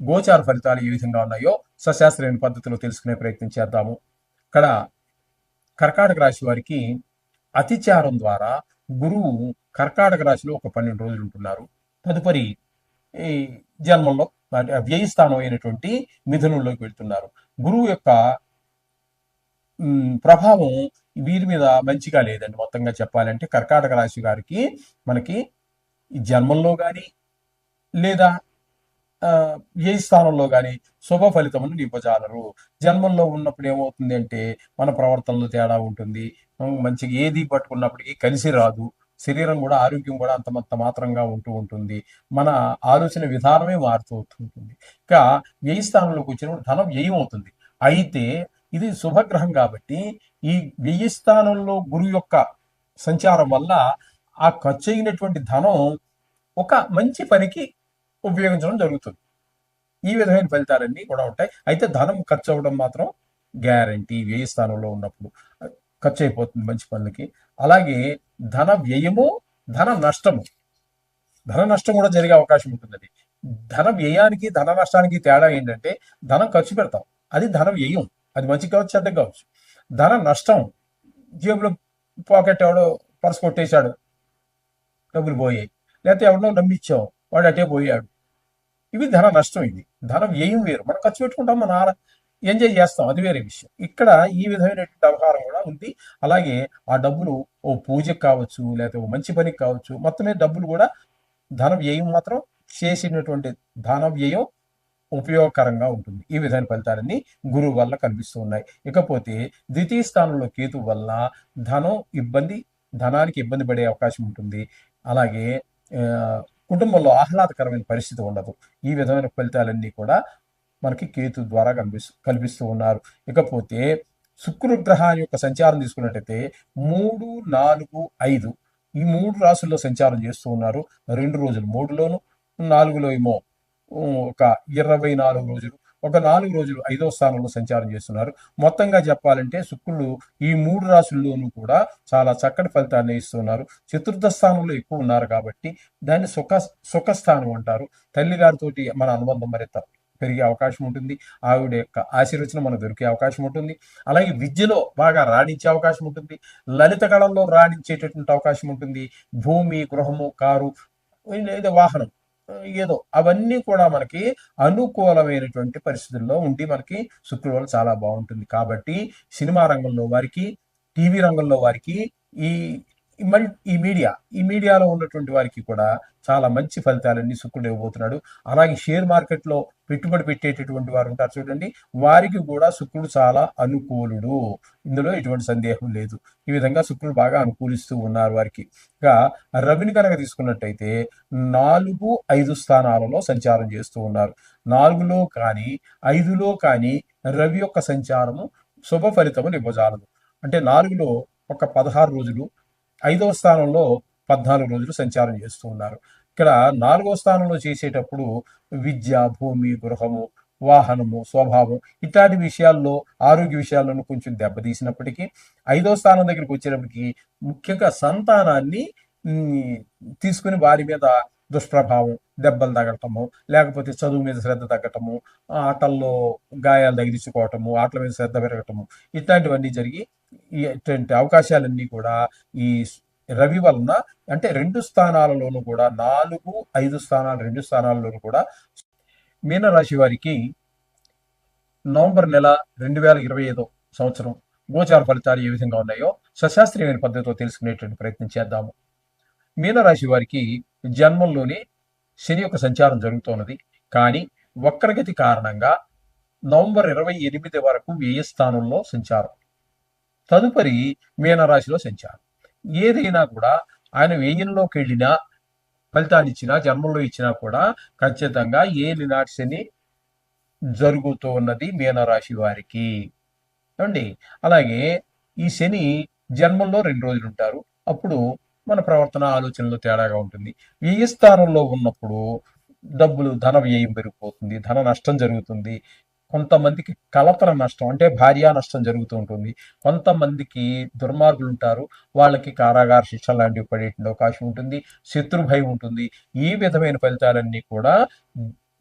గోచార ఫలితాలు ఏ విధంగా ఉన్నాయో సశాస్త్రీయమైన పద్ధతిలో తెలుసుకునే ప్రయత్నం చేద్దాము. ఇక్కడ కర్కాటక రాశి వారికి అతిచారం ద్వారా గురువు కర్కాటక రాశిలో ఒక పన్నెండు రోజులు ఉంటున్నారు. తదుపరి ఈ జన్మంలో వ్యయస్థానం అయినటువంటి మిథునంలోకి వెళ్తున్నారు. గురువు యొక్క ప్రభావం వీరి మీద మంచిగా లేదండి మొత్తంగా చెప్పాలంటే. కర్కాటక రాశి గారికి మనకి జన్మంలో కానీ లేదా ఏ స్థానంలో కానీ శుభ ఫలితమును నింపజాలరు. జన్మంలో ఉన్నప్పుడు ఏమవుతుంది అంటే మన ప్రవర్తనలో తేడా ఉంటుంది. మంచిగా ఏది పట్టుకున్నప్పటికీ కలిసి రాదు. శరీరం కూడా ఆరోగ్యం కూడా అంతమంత మాత్రంగా ఉంటూ ఉంటుంది. మన ఆలోచన విధానమే మారుతూ ఉంటుంది. ఇంకా వ్యయ స్థానంలోకి వచ్చినప్పుడు ధనం వ్యయం అవుతుంది అయితే ఇది శుభగ్రహం కాబట్టి ఈ వ్యయ స్థానంలో గురువు యొక్క సంచారం వల్ల ఆ ఖర్చు అయినటువంటి ధనం ఒక మంచి పనికి ఉపయోగించడం జరుగుతుంది. ఈ విధమైన ఫలితాలన్నీ కూడా ఉంటాయి. అయితే ధనం ఖర్చు అవ్వడం మాత్రం గ్యారంటీ. వ్యయ స్థానంలో ఉన్నప్పుడు ఖర్చు అయిపోతుంది మంచి పనులకి. అలాగే ధన వ్యయము ధన నష్టము. ధన నష్టం కూడా జరిగే అవకాశం ఉంటుంది ధన వ్యయానికి ధన నష్టానికి తేడా ఏంటంటే ధనం ఖర్చు పెడతాం. అది ధన వ్యయం. అది మంచి కావచ్చు చెడ్డ కావచ్చు. ధన నష్టం జేబులో పాకెట్ ఎవడో పర్స్ కొట్టేశాడు. డబ్బులు పోయాయి. లేకపోతే ఎవరినో నమ్మిచ్చాం. వాడు అటే పోయాడు. ఇవి ధన నష్టం ఇది. ధన వ్యయం వేరు? మనం ఖర్చు పెట్టుకుంటాం మన ఎంజాయ్ చేస్తాం. అది వేరే విషయం. ఇక్కడ ఈ విధమైనటువంటి వ్యవహారం కూడా ఉంది. అలాగే ఆ డబ్బులు ఓ పూజకి కావచ్చు లేకపోతే ఓ మంచి పనికి కావచ్చు మొత్తమే డబ్బులు కూడా ధన వ్యయం మాత్రం చేసినటువంటి ధన వ్యయం ఉపయోగకరంగా ఉంటుంది. ఈ విధమైన ఫలితాలన్నీ గురువు వల్ల కనిపిస్తూ ఉన్నాయి. ఇకపోతే ద్వితీయ స్థానంలో కేతు వల్ల ధనం ఇబ్బంది ధనానికి ఇబ్బంది పడే అవకాశం ఉంటుంది. అలాగే కుటుంబంలో ఆహ్లాదకరమైన పరిస్థితి ఉండదు. ఈ విధమైన ఫలితాలన్నీ కూడా మనకి కేతు ద్వారా కనిపిస్తూ కల్పిస్తూ ఉన్నారు. ఇకపోతే శుక్రగ్రహాన్ని యొక్క సంచారం తీసుకున్నట్టయితే మూడు నాలుగు ఐదు ఈ మూడు రాసుల్లో సంచారం చేస్తూ ఉన్నారు. రెండు రోజులు మూడులోను నాలుగులో ఏమో ఒక ఇరవై నాలుగు రోజులు ఒక నాలుగు రోజులు ఐదో స్థానంలో సంచారం చేస్తున్నారు. మొత్తంగా చెప్పాలంటే శుక్రుడు ఈ మూడు రాశుల్లోనూ కూడా చాలా చక్కటి ఫలితాన్ని ఇస్తున్నారు. చతుర్థ స్థానంలో ఎక్కువ ఉన్నారు కాబట్టి దాన్ని సుఖ సుఖస్థానం అంటారు. తల్లిగారితోటి మన అనుబంధం మరింత పెరిగే అవకాశం ఉంటుంది. ఆవిడ యొక్క ఆశీర్వచనం మనకు దొరికే అవకాశం ఉంటుంది. అలాగే విద్యలో బాగా రాణించే అవకాశం ఉంటుంది. లలిత కళల్లో రాణించేటటువంటి అవకాశం ఉంటుంది. భూమి గృహము కారు లేదా వాహనం. ఏదో అవన్నీ కూడా మనకి అనుకూలమైనటువంటి పరిస్థితుల్లో ఉండి మనకి శుక్రవారం చాలా బాగుంటుంది. కాబట్టి సినిమా రంగంలో వారికి టీవీ రంగంలో వారికి ఈ ఈ మల్ ఈ మీడియా ఈ మీడియాలో ఉన్నటువంటి వారికి కూడా చాలా మంచి ఫలితాలన్నీ శుక్రుడు ఇవ్వబోతున్నాడు. అలాగే షేర్ మార్కెట్లో పెట్టుబడి పెట్టేటటువంటి వారు ఉంటారు చూడండి వారికి కూడా శుక్రుడు చాలా అనుకూలుడు. ఇందులో ఎటువంటి సందేహం లేదు. ఈ విధంగా శుక్రుడు బాగా అనుకూలిస్తూ ఉన్నారు వారికి. ఇక రవిని కనుక తీసుకున్నట్టయితే నాలుగు ఐదు స్థానాలలో సంచారం చేస్తూ ఉన్నారు. నాలుగులో కానీ ఐదులో కానీ రవి యొక్క సంచారము శుభ ఫలితము ఇవ్వజాలదు అంటే నాలుగులో ఒక పదహారు రోజులు ఐదవ స్థానంలో పద్నాలుగు రోజులు సంచారం చేస్తూ ఉన్నారు. ఇక్కడ నాలుగో స్థానంలో చేసేటప్పుడు విద్య భూమి గృహము వాహనము స్వభావం ఇట్లాంటి విషయాల్లో ఆరోగ్య విషయాలను కొంచెం దెబ్బతీసినప్పటికీ ఐదో స్థానం దగ్గరికి వచ్చేటప్పటికి ముఖ్యంగా సంతానాన్ని తీసుకుని వారి మీద దుష్ప్రభావం దెబ్బలు తగలటము లేకపోతే చదువు మీద శ్రద్ధ తగ్గటము ఆటల్లో గాయాలు తగిలించుకోవటము ఆటల మీద శ్రద్ధ పెరగటము ఇట్లాంటివన్నీ జరిగి ఇటువంటి అవకాశాలన్నీ కూడా ఈ రవి వలన అంటే రెండు స్థానాలలోనూ కూడా నాలుగు ఐదు స్థానాలు రెండు స్థానాల్లోనూ కూడా మీనరాశి వారికి నవంబర్ నెల రెండు వేల ఇరవై ఐదో సంవత్సరం గోచార ఫలితాలు ఏ విధంగా ఉన్నాయో సశాస్త్రీయమైన పద్ధతితో తెలుసుకునేటువంటి ప్రయత్నం చేద్దాము. మీనరాశి వారికి జన్మంలోనే శని యొక్క సంచారం జరుగుతున్నది. కానీ వక్రగతి కారణంగా నవంబర్ ఇరవై ఎనిమిది వరకు వ్యయ స్థానంలో సంచారం. తదుపరి మీనరాశిలో సంచారం ఏదైనా కూడా ఆయన వ్యయంలోకి వెళ్ళినా ఫలితాన్ని ఇచ్చినా జన్మంలో ఇచ్చినా కూడా ఖచ్చితంగా ఏలినాటి శని జరుగుతూ ఉన్నది మీనరాశి వారికి. అండి అలాగే ఈ శని జన్మంలో రెండు రోజులు ఉంటారు. అప్పుడు మన ప్రవర్తన ఆలోచనలో తేడాగా ఉంటుంది. వ్యయ స్థానంలో ఉన్నప్పుడు డబ్బులు ధన వ్యయం పెరిగిపోతుంది ధన నష్టం జరుగుతుంది కొంతమందికి కలతర నష్టం అంటే భార్య నష్టం జరుగుతూ ఉంటుంది. కొంతమందికి దుర్మార్గులు ఉంటారు వాళ్ళకి కారాగార శిక్ష లాంటివి పడేటువంటి అవకాశం ఉంటుంది. శత్రు భయం ఉంటుంది. ఈ విధమైన ఫలితాలన్నీ కూడా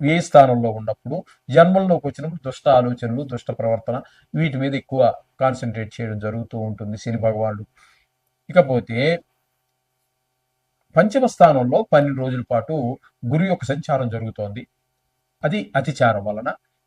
ఏ స్థానంలో ఉన్నప్పుడు జన్మల్లోకి వచ్చినప్పుడు దుష్ట ఆలోచనలు దుష్ట ప్రవర్తన వీటి మీద ఎక్కువ కాన్సన్ట్రేట్ చేయడం జరుగుతూ ఉంటుంది శని భగవానుడు. ఇకపోతే పంచమ స్థానంలో పన్నెండు రోజుల పాటు గురు యొక్క సంచారం జరుగుతోంది. అది అతిచారం వలన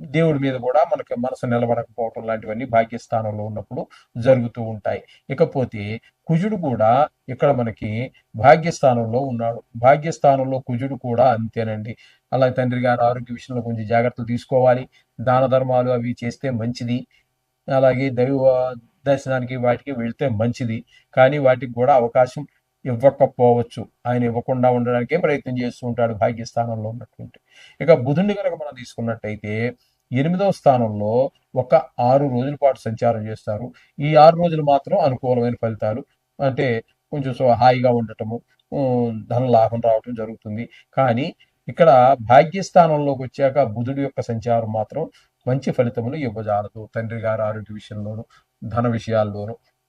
దేవుడి మీద కూడా మనకి మనసు నిలబడకపోవటం లాంటివన్నీ భాగ్యస్థానంలో ఉన్నప్పుడు జరుగుతూ ఉంటాయి. ఇకపోతే కుజుడు కూడా ఇక్కడ మనకి భాగ్యస్థానంలో ఉన్నాడు. భాగ్యస్థానంలో కుజుడు కూడా అంతేనండి. అలాగే తండ్రి గారు ఆరోగ్య విషయంలో కొంచెం జాగ్రత్తలు తీసుకోవాలి. దాన ధర్మాలు అవి చేస్తే మంచిది. అలాగే దైవ దర్శనానికి వాటికి వెళ్తే మంచిది. కానీ వాటికి కూడా అవకాశం ఇవ్వకపోవచ్చు. ఆయన ఇవ్వకుండా ఉండడానికే ప్రయత్నం చేస్తూ ఉంటాడు భాగ్యస్థానంలో ఉన్నటువంటి. ఇక బుధుడిని కనుక మనం తీసుకున్నట్టయితే ఎనిమిదవ స్థానంలో ఒక ఆరు రోజుల పాటు సంచారం చేస్తారు. ఈ ఆరు రోజులు మాత్రం అనుకూలమైన ఫలితాలు. అంటే కొంచెం హాయిగా ఉండటము ధన లాభం రావటం జరుగుతుంది. కానీ ఇక్కడ భాగ్యస్థానంలోకి వచ్చాక బుధుడి యొక్క సంచారం మాత్రం మంచి ఫలితములు ఇవ్వజాలదు. తండ్రి గారు ఆరోగ్య విషయంలోను ధన విషయాల్లోనూ.